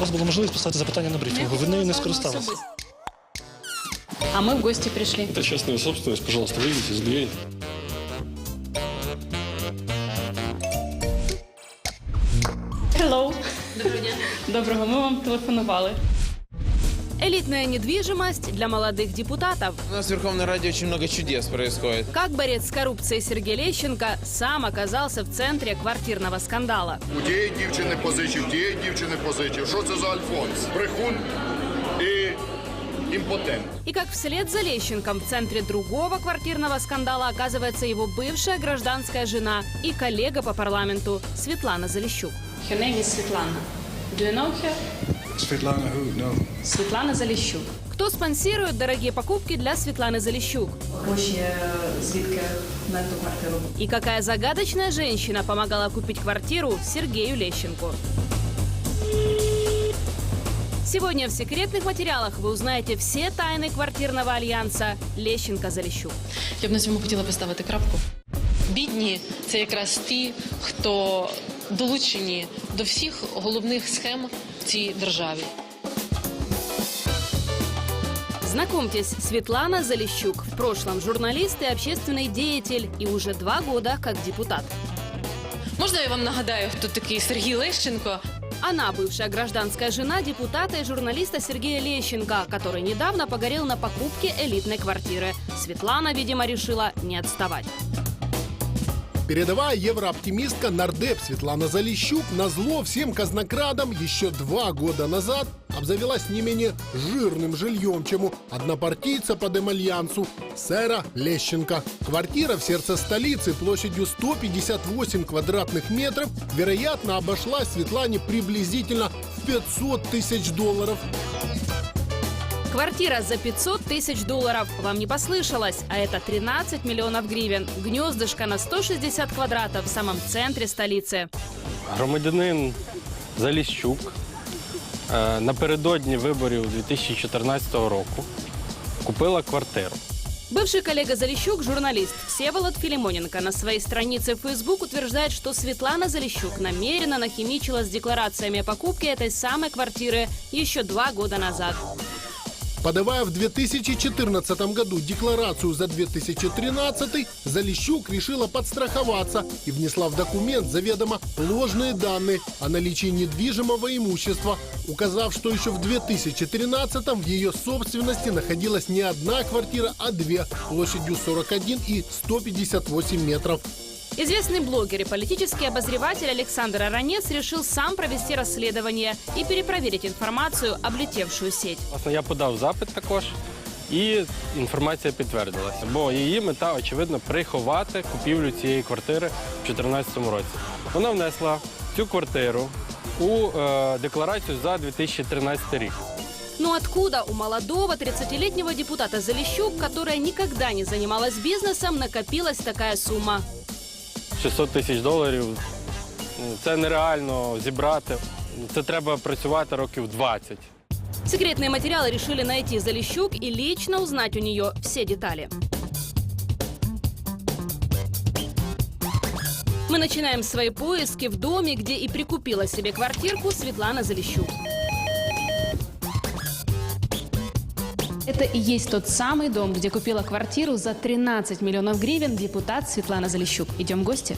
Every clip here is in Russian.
У вас була можливість поставити запитання на брифінгу. Ви нею не скористалися. А мы в гости пришли. Это частная собственность, пожалуйста, выйдите, сберите. Hello. Доброго дня. Доброго, ми вам телефонували. Элитная недвижимость для молодых депутатов. У нас в Верховной Раде очень много чудес происходит. Как борец с коррупцией Сергей Лещенко сам оказался в центре квартирного скандала. У тієї дівчини позичив, тієї дівчини позичив. Що це за Альфонс? Брехун і імпотент. И как вслед за Лещенком в центре другого квартирного скандала оказывается его бывшая гражданская жена и коллега по парламенту Светлана Залищук. Her name is Svetlana. Do you know her? Svetlana who? No. Светлана Заліщук. Кто спонсирует дорогие покупки для Светланы Залищук? Гроші е, звідки на ту квартиру? И какая загадочная женщина помогала купить квартиру Сергею Лещенку? Сегодня в секретных материалах вы узнаете все тайны квартирного альянса Лещенко-Залищук. Я б на цьому хотіла поставити крапку. Бідні це якраз ті, хто долучені до всіх головних схем в цій державі. Знакомьтесь, Светлана Залищук. В прошлом журналист и общественный деятель, и уже два года как депутат. Можна я вам нагадаю, хто такий Сергій Лещенко? Она бывшая гражданская жена депутата и журналиста Сергея Лещенко, который недавно погорел на покупке элитной квартиры. Светлана, видимо, решила не отставать. Передовая еврооптимистка нардеп Светлана Залищук на зло всем казнокрадам еще два года назад обзавелась не менее жирным жильем, чем у однопартийца по демальянсу сэра Лещенко. Квартира в сердце столицы площадью 158 квадратных метров, вероятно, обошлась Светлане приблизительно в 500 тысяч долларов. Квартира за 500 тысяч долларов. Вам не послышалось, а это 13 миллионов гривен. Гнездышко на 160 квадратов в самом центре столицы. Громадянин Заліщук е, напередодні виборів 2014 року купила квартиру. Бывший коллега Залищук, журналист Всеволод Филимоненко на своей странице в Facebook утверждает, что Светлана Залищук намеренно нахимичила с декларациями о покупке этой самой квартиры еще два года назад. Подавая в 2014 году декларацию за 2013, Залищук решила подстраховаться и внесла в документ заведомо ложные данные о наличии недвижимого имущества, указав, что еще в 2013 в ее собственности находилась не одна квартира, а две площадью 41 и 158 метров. Известный блогер и политический обозреватель Александр Аронец решил сам провести расследование и перепроверить информацию, облетевшую сеть. Власне, я подав запит також, і інформація підтвердилася. Бо її мета, очевидно, приховати купівлю цієї квартири в 2014 році. Вона внесла цю квартиру у е, декларацію за 2013 рік. Но откуда у молодого 30-летнего депутата Залищук, которая никогда не занималась бизнесом, накопилась такая сумма? 600 тисяч доларів. ну, Це нереально зібрати. Це треба працювати років 20. Секретные материалы решили найти Залищук и лично узнать у нее все детали. Мы начинаем свои поиски в доме, где и прикупила себе квартирку Светлана Залищук. Это и есть тот самый дом, где купила квартиру за 13 миллионов гривен депутат Светлана Заліщук. Идем в гости?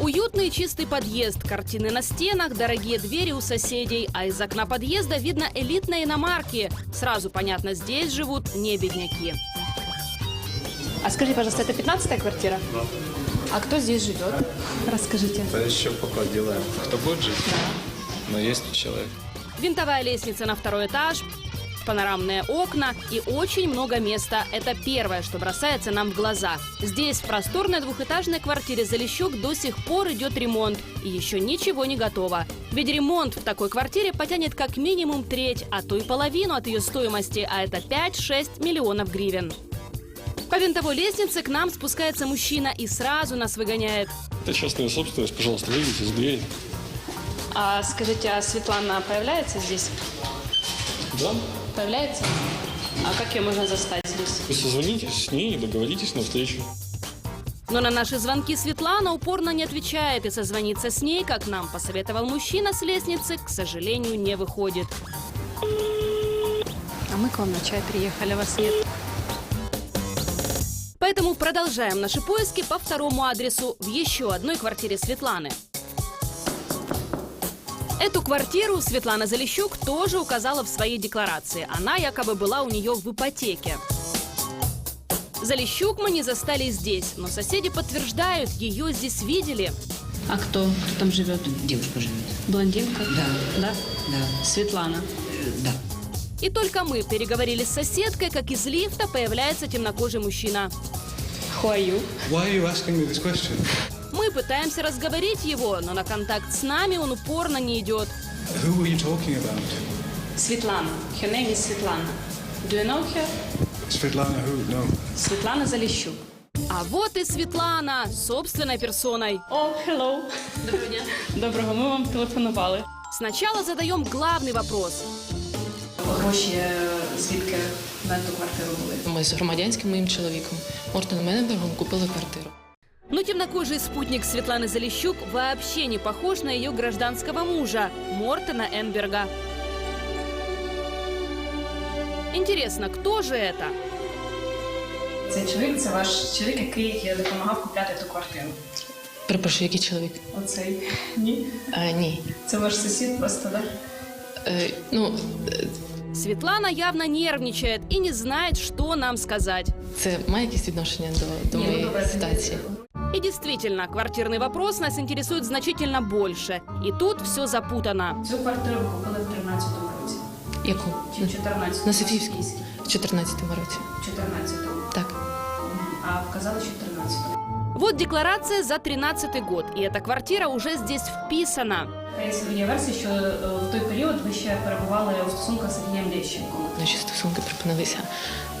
Уютный чистый подъезд, картины на стенах, дорогие двери у соседей, а из окна подъезда видно элитные иномарки. Сразу понятно, здесь живут не бедняки. А скажи, пожалуйста, это 15 квартира? А кто здесь живет? Расскажите. Да еще пока делаем. Кто будет жить? Но есть человек. Винтовая лестница на второй этаж, панорамные окна и очень много места. Это первое, что бросается нам в глаза. Здесь, в просторной двухэтажной квартире Залищук, до сих пор идет ремонт. И еще ничего не готово. Ведь ремонт в такой квартире потянет как минимум треть, а то и половину от ее стоимости, а это 5-6 миллионов гривен. По винтовой лестнице к нам спускается мужчина и сразу нас выгоняет. Это частная собственность, пожалуйста, выйдите, сберите. А скажите, а Светлана появляется здесь? Да? Появляется? А как ее можно застать здесь? Вы созвонитесь с ней и договоритесь на встречу. Но на наши звонки Светлана упорно не отвечает и созвониться с ней, как нам посоветовал мужчина с лестницы, к сожалению, не выходит. А мы к вам на чай приехали, вас нет. Поэтому продолжаем наши поиски по второму адресу в еще одной квартире Светланы. Эту квартиру Светлана Залещук тоже указала в своей декларации. Она якобы была у нее в ипотеке. Залещук мы не застали здесь, но соседи подтверждают, ее здесь видели. А кто? Кто там живет? Девушка живет. Блондинка? Да. Да? Да. Светлана. Э, Да. И только мы переговорили с соседкой, как из лифта появляется темнокожий мужчина. Why are you asking me this question? Мы пытаемся разговорить его, но на контакт с нами он упорно не идет. Who were you talking about? Светлана. Her name is Светлана. Do you know her? Svetlana who? No. Светлана Залищук. А вот и Светлана, собственной персоной. О, hello. Доброго дня. Доброго, ми вам телефонували. Сначала задаем главный вопрос. Гроші е, звідки на ту квартиру були? Ми з громадянським моїм чоловіком Мортоном Мененбергом купили квартиру. Но темнокожий спутник Светланы Залищук вообще не похож на ее гражданского мужа, Мортона Энберга. Интересно, кто же это? Цей чоловік це ваш чоловік, який допомагав купляти ту квартиру. Перепрошую, який чоловік? Оцей. Ні. А, ні. Це ваш сусід просто, так? Е, ну, е, Светлана явно нервничает и не знает, что нам сказать. це має якесь відношення до, до Ні, ну, моєї добре, це ситуації? И действительно, квартирный вопрос нас интересует значительно больше. И тут все запутано. Цю квартиру ви купили в 13-му році. Яку? Чи в 14-му? На Софіївській. В 14-му році. В 14-му. Так. А вказали, що в 13-му. Вот декларация за 13 год, и эта квартира уже здесь вписана. Є версія, що е, в той період ви ще перебували у стосунках з Сергієм Лещенком. Наші стосунки припинилися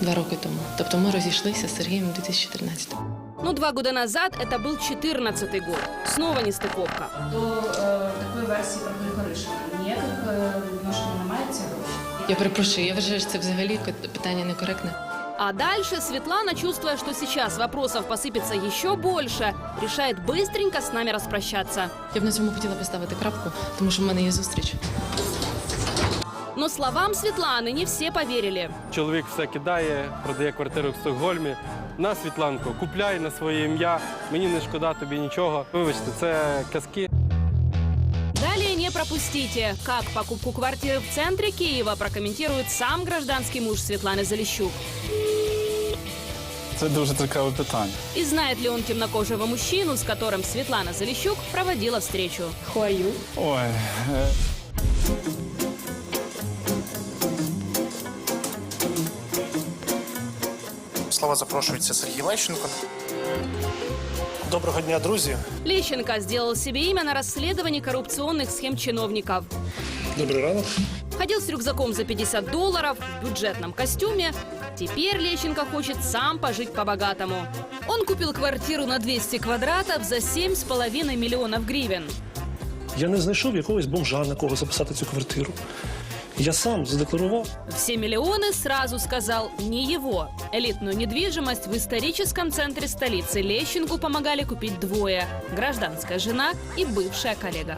два роки тому. Тобто ми розійшлися з Сергієм у 2014-му. Но два года назад это был 14 год. Снова нестыковка. До е, такої версії про Григоришина ніяких е, відношень немає ці гроші. Я перепрошую, я вважаю, що це взагалі питання некоректне. А дальше Светлана, чувствуя, что сейчас вопросов посыпется еще больше, решает быстренько с нами распрощаться. Я б на цьому хотіла поставити крапку, тому що в мене є зустріч. Но словам Светланы не все поверили. Чоловік все кидає, продає квартиру в Стокгольмі. На Світланку, купляй на своє ім'я, мені не шкода тобі нічого. Вибачте, це казки. Далее не пропустите, как покупку квартиры в центре Киева прокомментирует сам гражданский муж Светланы Залищук. Це дуже цікаве питання. И знает ли он темнокожего мужчину, с которым Светлана Залищук проводила встречу. Хуаю. Ой. е, Слова запрошується Сергій Лещенко. Доброго дня, друзі. Лещенко сделал себе имя на расследовании коррупционных схем чиновников. Добрий ранок. Ходил с рюкзаком за 50 долларов в бюджетном костюме. Теперь Лещенко хочет сам пожить по-богатому. Он купил квартиру на 200 квадратов за 7,5 миллионов гривен. Я не знайшов якогось бомжа, на кого записати цю квартиру. Я сам задекларував. Все миллионы сразу сказал не его. Элитную недвижимость в историческом центре столицы Лещенку помогали купить двое. Гражданская жена и бывшая коллега.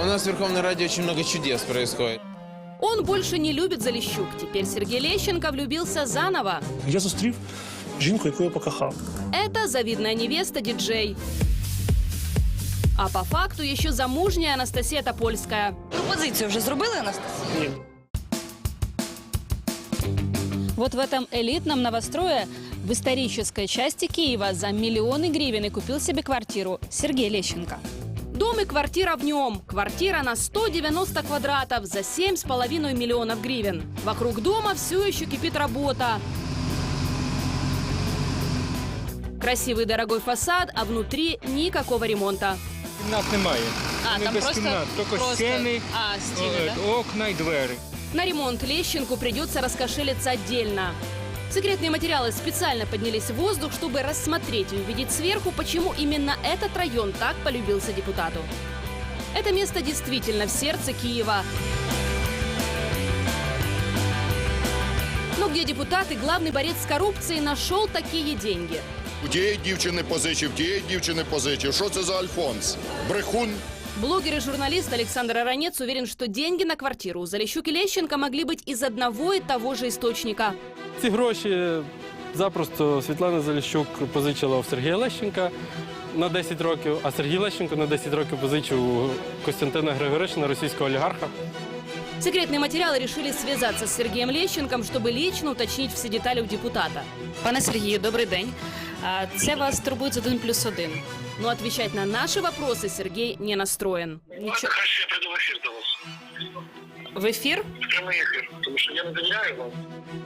У нас в Верховной Раде очень много чудес происходит. Он больше не любит Залищук. Теперь Сергей Лещенко влюбился заново. Я зустрів жінку, яку я покохав. Это завидная невеста диджей. А по факту еще замужняя Анастасия Топольская. Пропозицію вже зробили, Анастасія? Ні. Вот в этом элитном новострое в исторической части Киева за миллионы гривен и купил себе квартиру Сергей Лещенко. Дом и квартира в нем. Квартира на 190 квадратов за 7,5 миллионов гривен. Вокруг дома все еще кипит работа. Красивый дорогой фасад, а внутри никакого ремонта. Кімнат немає. А, Не там без просто, кімнат, тільки просто... стіни, А, стены, е, да? окна і двері. На ремонт Лещенку придется раскошелиться отдельно. Секретные материалы специально поднялись в воздух, чтобы рассмотреть и увидеть сверху, почему именно этот район так полюбился депутату. Это место действительно в сердце Киева. Но где депутат и главный борец с коррупцией нашел такие деньги? У тієї дівчини позичив, тієї дівчини позичив. Що це за Альфонс? Брехун? Блогер и журналист Александр Аронец уверен, что деньги на квартиру у Залищук и Лещенко могли быть из одного и того же источника. Ці гроші запросто Світлана Заліщук позичила у Сергія Лещенка на 10 років, а Сергій Лещенко на 10 років позичив у Костянтина Григоришина, російського олігарха. Секретные материалы решили связаться с Сергеем Лещенком, чтобы лично уточнить все детали у депутата. Пане Сергію, добрий день. А, Це вас турбує з 1 плюс 1. Но отвечать на наши вопросы Сергей не настроен. Нічого. я прийду в ефір до вас. В ефір? В прямий ефір, тому що я не довіряю вам.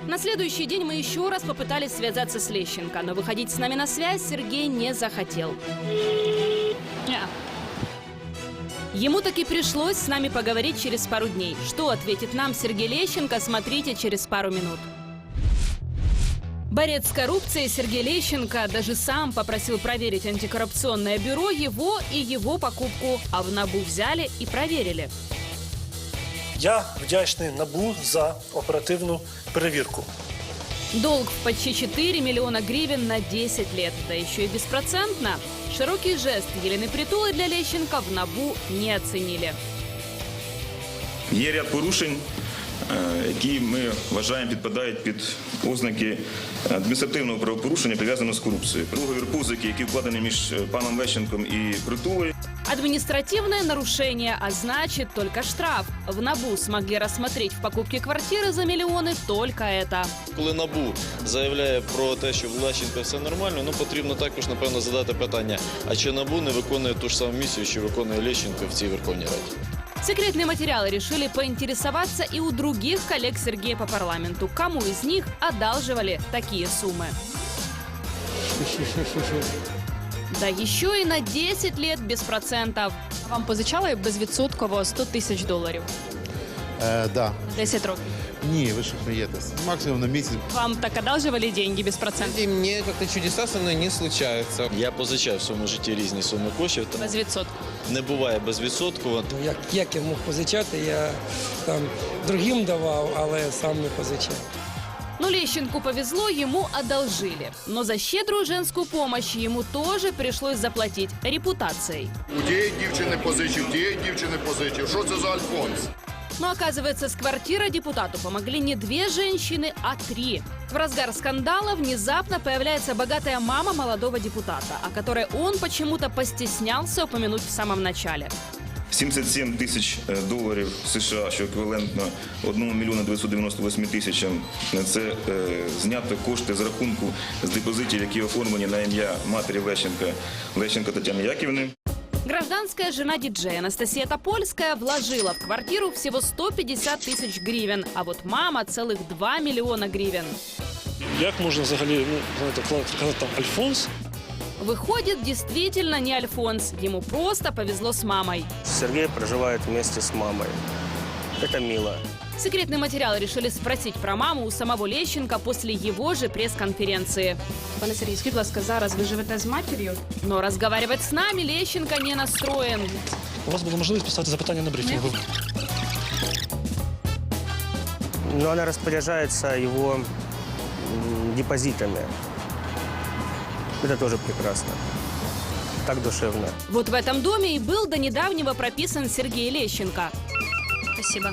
На следующий день мы еще раз попытались связаться с Лещенко, но выходить с нами на связь Сергей не захотел. Ні. Ему таки пришлось с нами поговорить через пару дней. Что ответит нам Сергей Лещенко, смотрите через пару минут. Борец с коррупцией Сергей Лещенко даже сам попросил проверить антикоррупционное бюро его и его покупку, а в НАБУ взяли и проверили. Я вдячний НАБУ за оперативну перевірку. Долг в почти 4 миллиона гривен на 10 лет, да еще и беспроцентно. Широкий жест Елены Притулы для Лещенко в НАБУ не оценили. Є ряд порушень, е, які ми вважаємо підпадають під ознаки адміністративного правопорушення, пов'язаного з корупцією. Договір позики, який вкладений між е, паном Лещенком і Притулою, Административное нарушение, а значит только штраф. В НАБУ смогли рассмотреть в покупке квартиры за миллионы только это. Коли НАБУ заявляє про те, що в Лещенка все нормально, ну потрібно також, напевно, задати питання, а чи НАБУ не виконує ту ж саму місію, що виконує Лещенко в цій Верховній Раді? Секретные материалы решили поинтересоваться и у других коллег Сергея по парламенту, кому из них одалживали такие суммы. Да еще и на 10 лет без процентов. Вам позичали безвідсотково 100 тисяч доларів. Е, да. 10 років. Ні, ви що смієтесь. Максимум на місяць. Вам так одалживали деньги без процентов? И мне как-то чудеса со мной не случаются. Я позичав в своєму житті різні суми коштів. та Без відсотку. Не буває безвідсотково. Як, як я мог позичати, я там другим давав, але сам не позичав. Ну, Лещенку повезло, ему одолжили. Но за щедрую женскую помощь ему тоже пришлось заплатить репутацией. У тієї дівчини позичив, тієї дівчини позичив. Що це за Альфонс? Но оказывается, с квартирой депутату помогли не две женщины, а три. В разгар скандала внезапно появляется богатая мама молодого депутата, о которой он почему-то постеснялся упомянуть в самом начале. 77 тисяч е, доларів США, що еквівалентно 1 мільйону 998 тисячам. Це е, знято кошти з рахунку з депозитів, які оформлені на ім'я матері Лещенка, Лещенка Тетяни Яківни. Гражданская жена диджея Анастасия Топольская вложила в квартиру всего 150 тысяч гривен, а вот мама целых 2 миллиона гривен. Як можна взагалі ну, знаєте, казати там Альфонс? Выходит, действительно не Альфонс. Ему просто повезло с мамой. Сергей проживает вместе с мамой. Это мило. Секретный материал решили спросить про маму у самого Лещенко после его же пресс-конференции. Пане Сергію, скажіть, будь ласка, зараз ви живете з матір'ю? Но разговаривать с нами Лещенко не настроен. У вас була можливість поставити запитання на брифінгу. Но она распоряжается его м, депозитами. Это тоже прекрасно. Так душевно. Вот в этом доме и был до недавнего прописан Сергей Лещенко. Спасибо.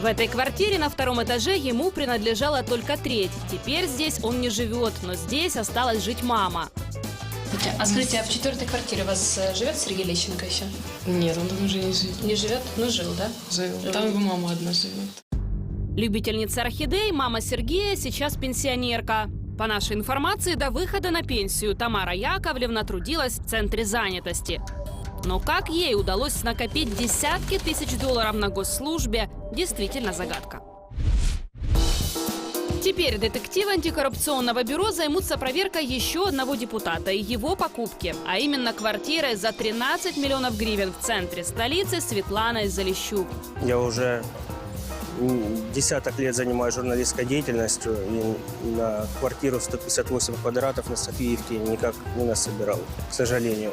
В этой квартире на втором этаже ему принадлежала только треть. Теперь здесь он не живет, но здесь осталась жить мама. А скажите, а в четвертой квартире у вас э, живет Сергей Лещенко еще? Нет, он там уже не живет. Не живет? Ну, жил, да? Жил. Там его мама одна живет. Любительница орхидей, мама Сергея, сейчас пенсионерка. По нашей информации, до выхода на пенсию Тамара Яковлевна трудилась в центре занятости. Но как ей удалось накопить десятки тысяч долларов на госслужбе, действительно загадка. Теперь детективы антикоррупционного бюро займутся проверкой еще одного депутата и его покупки, а именно квартирой за 13 миллионов гривен в центре столицы Светланой Залищук. Я уже десяток лет занимаюсь журналистской деятельностью и на квартиру 158 квадратов на Софиевке никак не насобирал, к сожалению.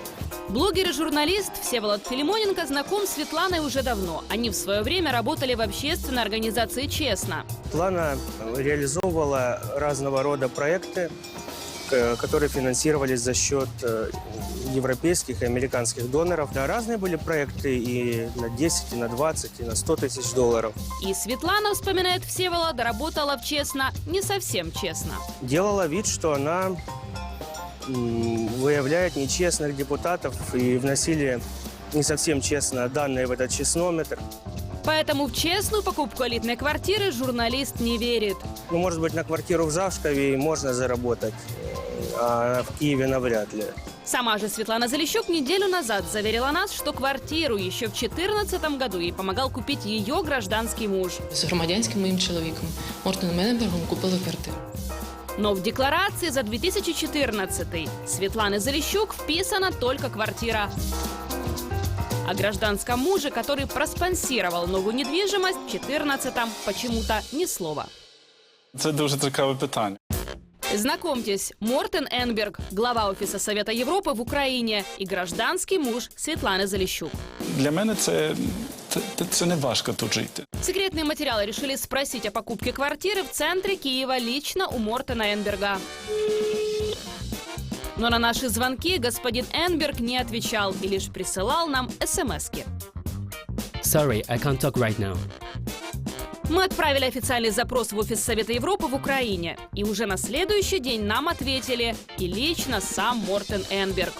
Блогер и журналист Всеволод Филимоненко знаком с Светланой уже давно. Они в свое время работали в общественной организации «Честно». Плана реализовывала разного рода проекты которые финансировались за счет э, европейских и американских доноров. Да, разные были проекты и на 10, и на 20, и на 100 тысяч долларов. И Светлана, вспоминает Всеволод, работала в честно не совсем честно. Делала вид, что она выявляет нечестных депутатов и вносили не совсем честно данные в этот честнометр. Поэтому в честную покупку элитной квартиры журналист не верит. Ну, может быть, на квартиру в Завшкове и можно заработать, э, а в Киеве навряд ли. Сама же Светлана Залещук неделю назад заверила нас, что квартиру еще в 2014 году ей помогал купить ее гражданский муж. З громадянським моїм чоловіком Мортоном Мененбергом купили квартиру. Но в декларации за 2014 Светланы Залещук вписана только квартира. О гражданском муже, который проспонсировал новую недвижимость, в 2014 почему-то ни слова. Це дуже цікаве питання. Знакомьтесь, Мортен Энберг, глава Офиса Совета Европы в Украине и гражданский муж Светланы Залещук. Для мене це, це, це не важко тут жити. Секретные материалы решили спросить о покупке квартиры в центре Киева лично у Мортена Энберга. Но на наши звонки господин Энберг не отвечал и лишь присылал нам смски. Sorry, I can't talk right now. Мы отправили официальный запрос в Офис Совета Европы в Украине. И уже на следующий день нам ответили и лично сам Мортен Энберг.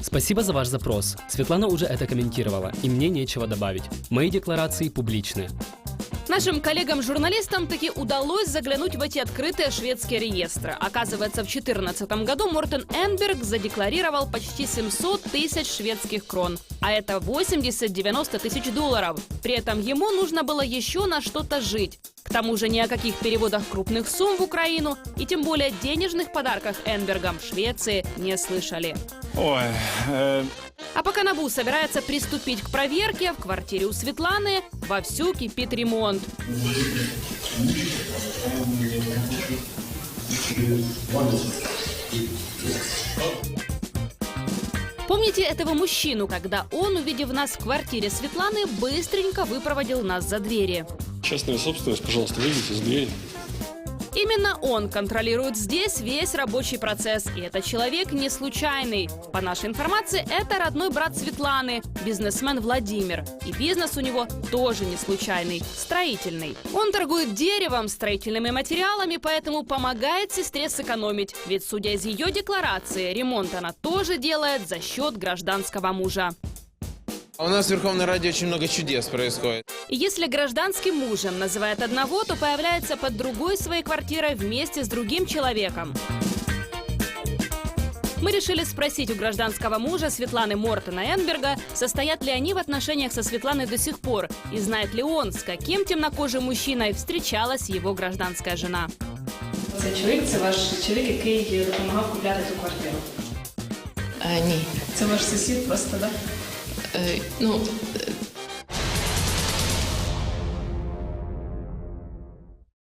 Спасибо за ваш запрос. Светлана уже это комментировала, и мне нечего добавить. Мои декларации публичны. Нашим коллегам-журналистам таки удалось заглянуть в эти открытые шведские реестры. Оказывается, в 2014 году Мортен Энберг задекларировал почти 700 тысяч шведских крон. А это 80-90 тысяч долларов. При этом ему нужно было еще на что-то жить. К тому же ни о каких переводах крупных сумм в Украину и тем более денежных подарках Энбергам Швеции не слышали. Ой, е, А пока Набу собирается приступить к проверке, в квартире у Светланы вовсю кипит ремонт. Помните этого мужчину, когда он, увидев нас в квартире Светланы, быстренько выпроводил нас за двери? Частная собственность, пожалуйста, выйдите из двери. Именно он контролирует здесь весь рабочий процесс. И этот человек не случайный. По нашей информации, это родной брат Светланы, бизнесмен Владимир. И бизнес у него тоже не случайный, строительный. Он торгует деревом, строительными материалами, поэтому помогает сестре сэкономить. Ведь, судя из ее декларации, ремонт она тоже делает за счет гражданского мужа. А у нас в Верховной Раде очень много чудес происходит. И если гражданским мужем называет одного, то появляется под другой своей квартирой вместе с другим человеком. Мы решили спросить у гражданского мужа Светланы Мортона Энберга, состоят ли они в отношениях со Светланой до сих пор, и знает ли он, с каким темнокожим мужчиной встречалась его гражданская жена. Цей чоловік це ваш чоловік, який допомагав купляти цю квартиру. Е, ні. Це ваш сусід просто, так? Е, ну,